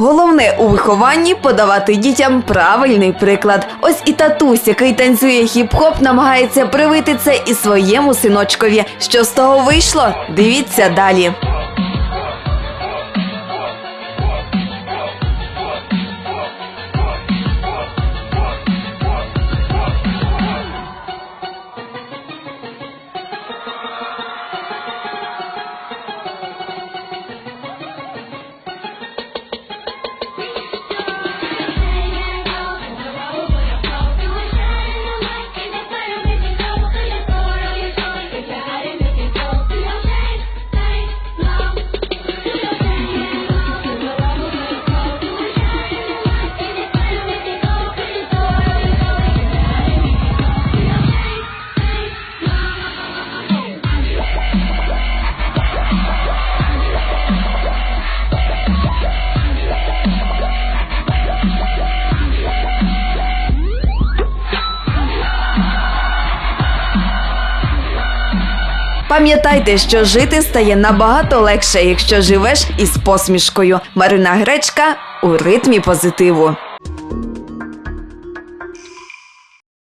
Головне у вихованні подавати дітям правильний приклад. Ось і татусь, який танцює хіп-хоп, намагається привити це і своєму синочкові. Що з того вийшло? Дивіться далі. Пам'ятайте, що жити стає набагато легше, якщо живеш із посмішкою. Марина Гречка у ритмі позитиву.